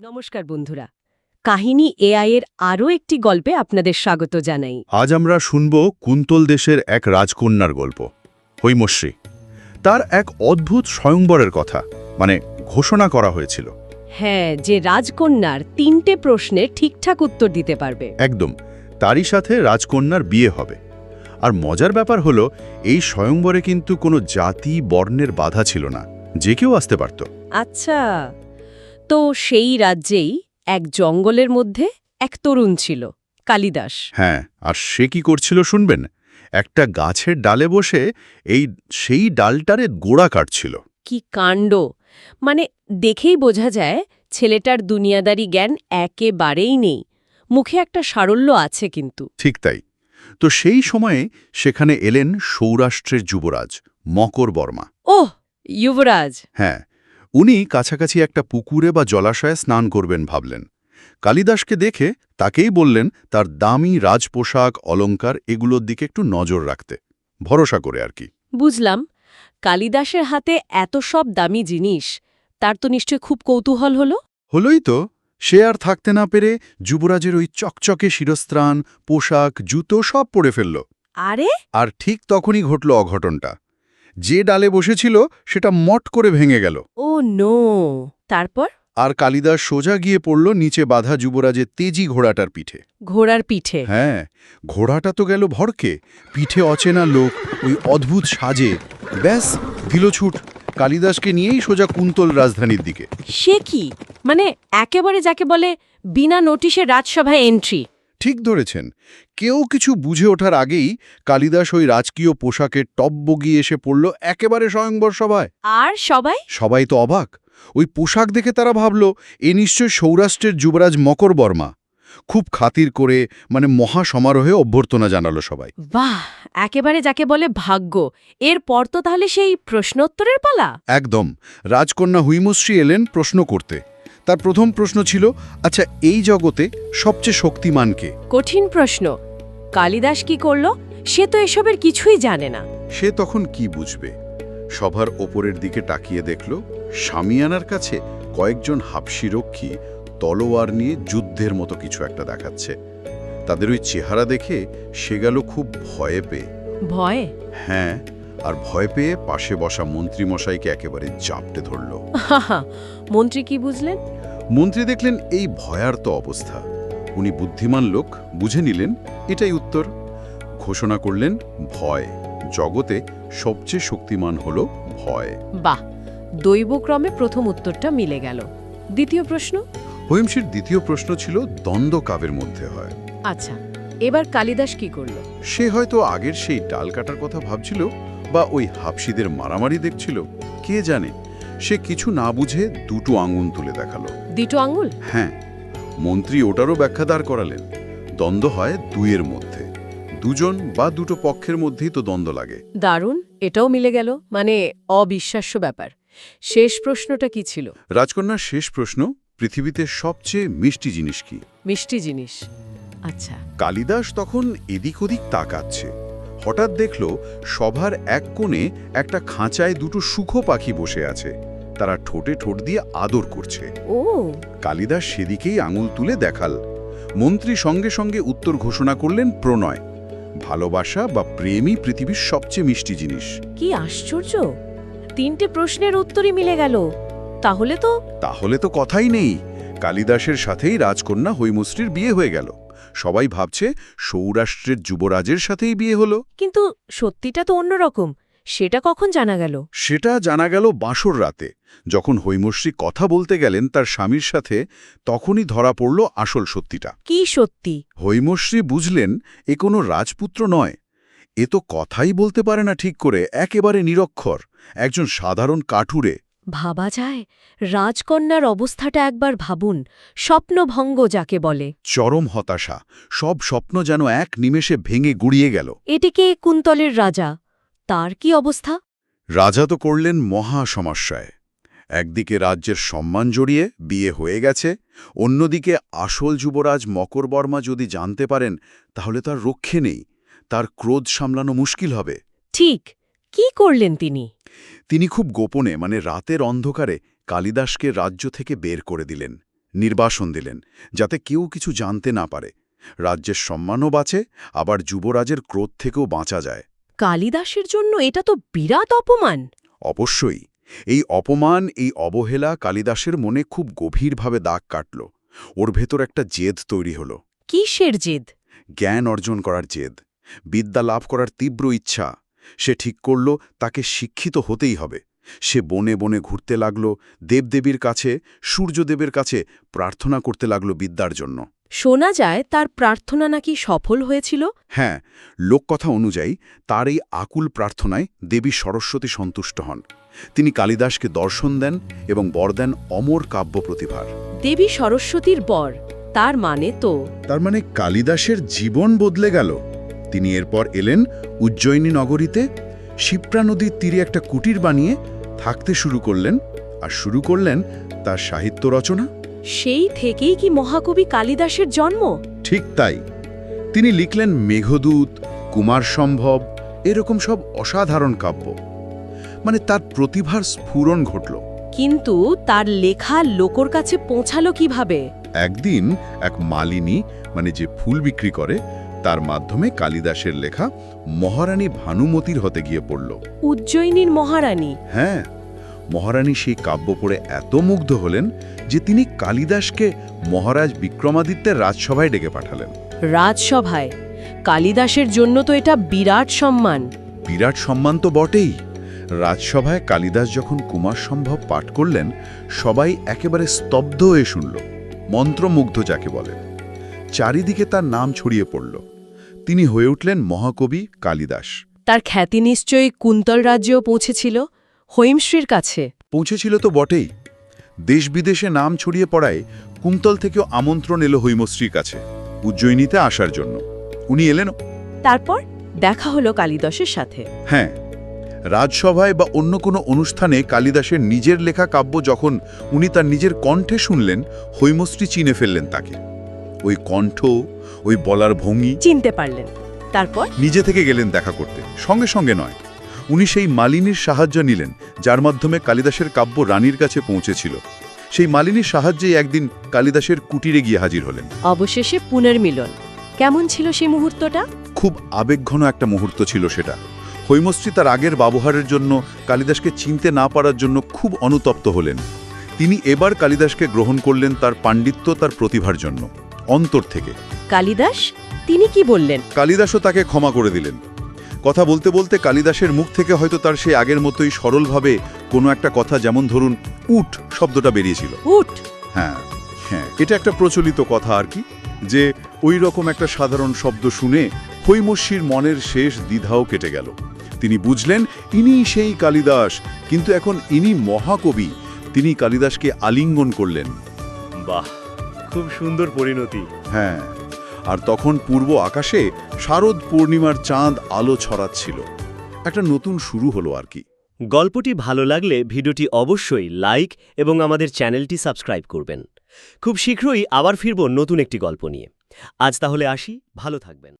নমস্কার বন্ধুরা। কাহিনী এআই এর আরও একটি গল্পে আপনাদের স্বাগত জানাই। আজ আমরা শুনব কুন্তল দেশের এক রাজকন্যার গল্প হৈমশ্রী। তার এক অদ্ভুত স্বয়ংবরের কথা মানে ঘোষণা করা হয়েছিল। হ্যাঁ যে রাজকন্যার তিনটে প্রশ্নের ঠিকঠাক উত্তর দিতে পারবে। একদম তারই সাথে রাজকন্যার বিয়ে হবে। আর মজার ব্যাপার হলো এই স্বয়ংবরে কিন্তু কোনো জাতি বর্ণের বাধা ছিল না যে কেউ আসতে পারত। আচ্ছা। তো সেই রাজ্যেই এক জঙ্গলের মধ্যে এক তরুণ ছিল কালিদাস। হ্যাঁ আর সে কি করছিল শুনবেন? একটা গাছের ডালে বসে এই সেই ডালটারে গোড়া কাটছিল। কি কাণ্ড! মানে দেখেই বোঝা যায় ছেলেটার দুনিয়াদারি জ্ঞান একেবারেই নেই। মুখে একটা সারল্য আছে কিন্তু। ঠিক তাই। তো সেই সময়ে সেখানে এলেন সৌরাষ্ট্রের যুবরাজ মকর বর্মা। ওহ যুবরাজ! হ্যাঁ। উনি কাছাকাছি একটা পুকুরে বা জলাশয়ে স্নান করবেন ভাবলেন। কালিদাসকে দেখে তাকেই বললেন তার দামি রাজপোশাক অলংকার এগুলোর দিকে একটু নজর রাখতে। ভরসা করে আর কি। বুঝলাম। কালিদাসের হাতে এত সব দামি জিনিস তার তো নিশ্চয় খুব কৌতূহল হল? হলোই তো। সে আর থাকতে না পেরে যুবরাজের ওই চকচকে শিরস্ত্রাণ পোশাক জুতো সব পরে ফেলল। আরে? আর ঠিক তখনই ঘটল অঘটনটা। যে ডালে বসেছিল সেটা মট করে ভেঙে গেল। Oh no. তারপর? আর কালিদাস সোজা গিয়ে পড়ল নিচে বাঁধা যুবরাজের তেজি ঘোড়াটার পিঠে। ঘোড়ার পিঠে? হ্যাঁ ঘোড়াটা তো গেল ভরকে। পিঠে অচেনা লোক ওই অদ্ভুত সাজে। ব্যাস দিল ছুট কালিদাসকে নিয়েই সোজা কুন্তল রাজধানীর দিকে। সে কি? মানে একেবারে যাকে বলে বিনা নোটিশে রাজসভায় এন্ট্রি ঠিক ধরেছেন। কেউ কিছু বুঝে ওঠার আগেই কালিদাস ওই রাজকীয় পোশাকের টপ বগিয়ে এসে পড়ল একেবারে স্বয়ংবর সভায়। আর সবাই? সবাই তো অবাক। ওই পোশাক দেখে তারা ভাবল এ নিশ্চয় সৌরাষ্ট্রের যুবরাজ মকর বর্মা। খুব খাতির করে মানে মহা সমারোহে অভ্যর্থনা জানালো সবাই। বাহ! একেবারে যাকে বলে ভাগ্য। এরপর তো তাহলে সেই প্রশ্নোত্তরের পালা? একদম। রাজকন্যা হুইমশ্রী এলেন প্রশ্ন করতে। তার প্রথম প্রশ্ন ছিল আচ্ছা এই জগতে সবচেয়ে শক্তিমান কে? কঠিন প্রশ্ন। কালিদাস কি করল? সে তো এসবের কিছুই জানে না। সে তখন কি বুঝবে? সভার ওপরের দিকে তাকিয়ে দেখল সামিয়ানার কাছে কয়েকজন হাবসিরক্ষী তলোয়ার নিয়ে যুদ্ধের মতো কিছু একটা দেখাচ্ছে। তাদের ওই চেহারা দেখে সে গেল খুব ভয়ে পেয়ে। ভয়ে? হ্যাঁ। আর ভয় পেয়ে পাশে বসা মন্ত্রীমশাইকে একেবারে জাপটে ধরল। মন্ত্রী কি বুঝলেন? মন্ত্রী দেখলেন এই ভয়ার্ত অবস্থা। উনি বুদ্ধিমান লোক বুঝে নিলেন এটাই উত্তর। ঘোষণা করলেন ভয়। জগতে সবচেয়ে শক্তিমান হল ভয়। বাহ দৈবক্রমে প্রথম উত্তরটা মিলে গেল। দ্বিতীয় প্রশ্ন? হৈমসীর দ্বিতীয় প্রশ্ন ছিল দ্বন্দ্ব কাবের মধ্যে হয়। আচ্ছা এবার কালিদাস কি করল? সে হয়তো আগের সেই ডাল কাটার কথা ভাবছিল বা ওই হাফসিদের মারামারি দেখছিল? কে জানে? সে কিছু না বুঝে দুটো আঙুল তুলে দেখাল। দুটো আঙুল? হ্যাঁ মন্ত্রী ওটারও ব্যাখ্যা দাঁড় করালেন। দ্বন্দ্ব হয় দুইয়ের মধ্যে। দুজন বা দুটো পক্ষের মধ্যেই তো দ্বন্দ্ব লাগে। দারুণ এটাও মিলে গেল। মানে অবিশ্বাস্য ব্যাপার। শেষ প্রশ্নটা কি ছিল? রাজকন্যার শেষ প্রশ্ন পৃথিবীতে সবচেয়ে মিষ্টি জিনিস কি? মিষ্টি জিনিস। আচ্ছা। কালিদাস তখন এদিক ওদিক তাকাচ্ছে। হঠাৎ দেখল সভার এক কোণে একটা খাঁচায় দুটো সুখো পাখি বসে আছে। তারা ঠোঁটে ঠোঁট দিয়ে আদর করছে। ও। কালিদাস সেদিকেই আঙুল তুলে দেখাল। মন্ত্রী সঙ্গে সঙ্গে উত্তর ঘোষণা করলেন প্রণয়। ভালোবাসা বা প্রেমই পৃথিবীর সবচেয়ে মিষ্টি জিনিস। কি আশ্চর্য! তিনটে প্রশ্নের উত্তরই মিলে গেল। তাহলে তো তাহলে তো কথাই নেই। কালিদাসের সাথেই রাজকন্যা হৈমশ্রীর বিয়ে হয়ে গেল। সবাই ভাবছে সৌরাষ্ট্রের যুবরাজের সাথেই বিয়ে হলো। কিন্তু সত্যিটা তো অন্যরকম। সেটা কখন জানা গেল? সেটা জানা গেল বাঁশর রাতে। যখন হৈমশ্রী কথা বলতে গেলেন তার স্বামীর সাথে তখনই ধরা পড়ল আসল সত্যিটা। কি সত্যি? হৈমশ্রী বুঝলেন এ কোনো রাজপুত্র নয়। এ তো কথাই বলতে পারে না ঠিক করে একেবারে নিরক্ষর। একজন সাধারণ কাঠুরে। ভাবা যায়? রাজকন্যার অবস্থাটা একবার ভাবুন। স্বপ্নভঙ্গ যাকে বলে। চরম হতাশা। সব স্বপ্ন যেন এক নিমেষে ভেঙে গুড়িয়ে গেল। এটিকে কুন্তলের রাজা? তার কি অবস্থা? রাজা তো করলেন মহা সমস্যায়। একদিকে রাজ্যের সম্মান জড়িয়ে বিয়ে হয়ে গেছে অন্যদিকে আসল যুবরাজ মকরবর্মা যদি জানতে পারেন তাহলে তার রক্ষে নেই। তার ক্রোধ সামলানো মুশকিল হবে। ঠিক। কি করলেন তিনি? তিনি খুব গোপনে মানে রাতের অন্ধকারে কালিদাসকে রাজ্য থেকে বের করে দিলেন নির্বাসন দিলেন যাতে কেউ কিছু জানতে না পারে। রাজ্যের সম্মানও বাঁচে আবার যুবরাজের ক্রোধ থেকেও বাঁচা যায়। কালিদাসের জন্য এটা তো বিরাট অপমান! অবশ্যই এই অপমান এই অবহেলা কালিদাসের মনে খুব গভীরভাবে দাগ কাটল। ওর ভেতর একটা জেদ তৈরি হল। কিসের জেদ? জ্ঞান অর্জন করার জেদ বিদ্যা লাভ করার তীব্র ইচ্ছা। সে ঠিক করল তাকে শিক্ষিত হতেই হবে। সে বনে বনে ঘুরতে লাগল দেবদেবীর কাছে সূর্যদেবের কাছে প্রার্থনা করতে লাগল বিদ্যার জন্য। শোনা যায় তার প্রার্থনা নাকি সফল হয়েছিল? হ্যাঁ লোককথা অনুযায়ী তার এই আকুল প্রার্থনায় দেবী সরস্বতী সন্তুষ্ট হন। তিনি কালিদাসকে দর্শন দেন এবং বর দেন অমর কাব্য প্রতিভার। দেবী সরস্বতীর বর তার মানে তো? তার মানে কালিদাসের জীবন বদলে গেল। তিনি এরপর এলেন উজ্জয়িনী নগরীতে। শিপ্রা নদীর তীরে একটা কুটির বানিয়ে থাকতে শুরু করলেন আর শুরু করলেন তার সাহিত্য রচনা। সেই থেকেই কি মহাকবি কালিদাসের জন্ম? ঠিক তাই। তিনি লিখলেন মেঘদূত কুমার সম্ভব এরকম সব অসাধারণ কাব্য। মানে তার প্রতিভার স্ফুরণ ঘটল। কিন্তু তার লেখা লোকর কাছে পৌঁছালো কীভাবে? একদিন এক মালিনী মানে যে ফুল বিক্রি করে তার মাধ্যমে কালিদাসের লেখা মহারানী ভানুমতির হতে গিয়ে পড়ল। উজ্জয়িনীর মহারানী? হ্যাঁ মহারানী সেই কাব্য পড়ে এত মুগ্ধ হলেন যে তিনি কালিদাসকে মহারাজ বিক্রমাদিত্যের রাজসভায় ডেকে পাঠালেন। রাজসভায়? কালিদাসের জন্য তো এটা বিরাট সম্মান। বিরাট সম্মান তো বটেই। রাজসভায় কালিদাস যখন কুমার সম্ভব পাঠ করলেন সবাই একেবারে স্তব্ধ হয়ে শুনল। মন্ত্রমুগ্ধ যাকে বলে। চারিদিকে তার নাম ছড়িয়ে পড়ল। তিনি হয়ে উঠলেন মহাকবি কালিদাস। তার খ্যাতি নিশ্চয়ই কুন্তল রাজ্যেও পৌঁছেছিল? হৈমশ্রীর কাছে। পৌঁছেছিল তো বটেই। দেশ বিদেশে নাম ছড়িয়ে পড়ায় কুন্তল থেকেও আমন্ত্রণ এলো হৈমশ্রীর কাছে উজ্জয়িনীতে আসার জন্য। উনি এলেন তারপর দেখা হলো কালিদাসের সাথে। হ্যাঁ রাজসভায় বা অন্য কোনো অনুষ্ঠানে কালিদাসের নিজের লেখা কাব্য যখন উনি তার নিজের কণ্ঠে শুনলেন হৈমশ্রী চিনে ফেললেন তাকে। ওই কণ্ঠ ওই বলার ভঙ্গি। চিনতে পারলেন। তারপর? নিজে থেকে গেলেন দেখা করতে। সঙ্গে সঙ্গে নয়। উনি সেই মালিনীর সাহায্য নিলেন যার মাধ্যমে কালিদাসের কাব্য রানীর কাছে পৌঁছেছিল। সেই মালিনীর সাহায্যেই একদিন কালিদাসের কুটিরে গিয়ে হাজির হলেন। অবশেষে পুনর্মিলন। কেমন ছিল সেই মুহূর্তটা? খুব আবেগঘন একটা মুহূর্ত ছিল সেটা। হৈমশ্রী তার আগের ব্যবহারের জন্য কালিদাসকে চিনতে না পারার জন্য খুব অনুতপ্ত হলেন। তিনি এবার কালিদাসকে গ্রহণ করলেন তার পাণ্ডিত্য তার প্রতিভার জন্য। অন্তর থেকে। কালিদাস তিনি কি বললেন? কালিদাসও তাকে ক্ষমা করে দিলেন। কথা বলতে বলতে কালিদাসের মুখ থেকে হয়তো তার সেই আগের মতোই সরলভাবে কোনো একটা কথা যেমন ধরুন উঠ শব্দটা বেরিয়েছিল। উঠ! হ্যাঁ হ্যাঁ এটা একটা প্রচলিত কথা আর কি যে ওই রকম একটা সাধারণ শব্দ শুনে হৈমস্যির মনের শেষ দ্বিধাও কেটে গেল। তিনি বুঝলেন ইনি সেই কালিদাস। কিন্তু এখন ইনি মহাকবি তিনি কালিদাসকে আলিঙ্গন করলেন। বাহ! খুব সুন্দর পরিণতি। হ্যাঁ আর তখন পূর্ব আকাশে শারদ পূর্ণিমার চাঁদ আলো ছড়াচ্ছিল। একটা নতুন শুরু হলো আর কি। গল্পটি ভালো লাগলে ভিডিওটি অবশ্যই লাইক এবং আমাদের চ্যানেলটি সাবস্ক্রাইব করবেন। খুব শীঘ্রই আবার ফিরব নতুন একটি গল্প নিয়ে। আজ তাহলে আসি ভালো থাকবেন।